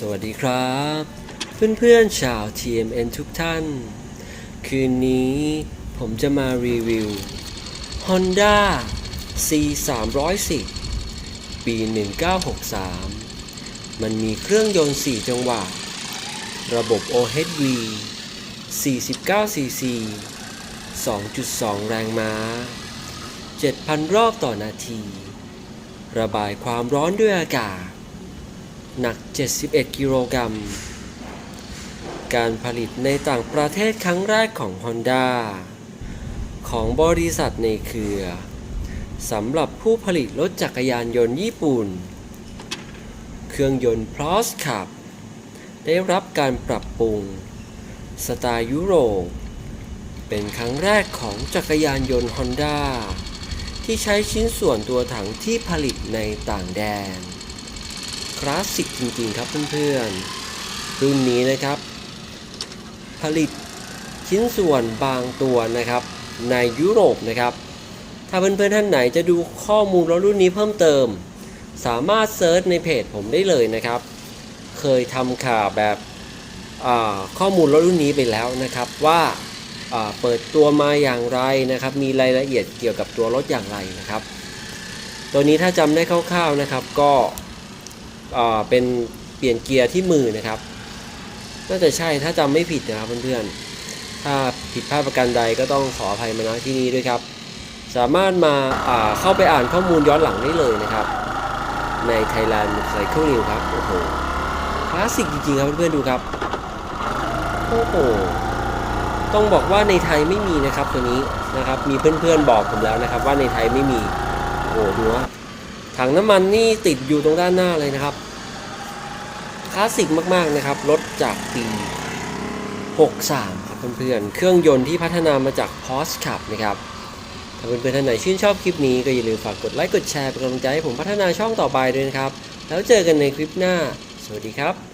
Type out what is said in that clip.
สวัสดีครับ เพื่อนๆชาว TMN ทุกท่าน คืนนี้ผมจะมารีวิว Honda C 3 1 0ปี 1963 มันมีเครื่องยนต์ 4 จังหวะ ระบบ OHV 49 cc 2.2 แรงม้า 7,000 รอบต่อนาที ระบายความร้อนด้วยอากาศ หนัก 71 กิโลกรัม การผลิตในต่างประเทศครั้งแรกของ Honda ของบริษัทในเครือสำหรับผู้ผลิตรถจักรยานยนต์ญี่ปุ่น เครื่องยนต์ Plus ขับ ได้รับการปรับปรุง สไตล์ยุโรป เป็นครั้งแรกของจักรยานยนต์ Honda ที่ใช้ชิ้นส่วนตัวถังที่ผลิตในต่างแดน คลาสสิกจริงๆครับเพื่อนๆ รุ่นนี้นะครับ ผลิตชิ้นส่วนบางตัวนะครับ ในยุโรปนะครับ ถ้าเพื่อนๆท่านไหนจะดูข้อมูลรถรุ่นนี้เพิ่มเติม สามารถเซิร์ชในเพจผมได้เลยนะครับ เคยทำข่าวแบบข้อมูลรถรุ่นนี้ไปแล้วนะครับว่าเปิดตัวมาอย่างไรนะครับ มีรายละเอียดเกี่ยวกับตัวรถอย่างไรนะครับ ตัวนี้ถ้าจำได้คร่าวๆนะครับ ก็ เป็นเปลี่ยนเกียร์ที่มือนะครับ น่าจะใช่ถ้าจำไม่ผิดนะครับเพื่อนๆ ถ้าผิดพลาดประการใดก็ต้องขออภัยมาณที่นี้ด้วยครับ สามารถมาาเข้าไปอ่านข้อมูลย้อนหลังได้เลยนะครับ ใน Thailand Cycle News ครับ โอ้โห คลาสสิกจริงๆครับเพื่อนๆดูครับ โอ้โห ต้องบอกว่าในไทยไม่มีนะครับตัวนี้นะครับ มีเพื่อนๆบอกผมแล้วนะครับ ว่าในไทยไม่มี โอ้โหดูว่า ถังน้ำมันนี่ติดอยู่ตรงด้านหน้าเลยนะครับ คลาสสิกมากๆนะครับ รถจากปี 63 ครับเพื่อนๆ เครื่องยนต์ที่พัฒนามาจาก Porsche ขับนะครับถ้าเพื่อนๆท่านไหนชื่นชอบคลิปนี้ก็อย่าลืมฝากกดไลค์กดแชร์เป็นกำลังใจให้ผมพัฒนาช่องต่อไปด้วยนะครับ แล้วเจอกันในคลิปหน้า สวัสดีครับ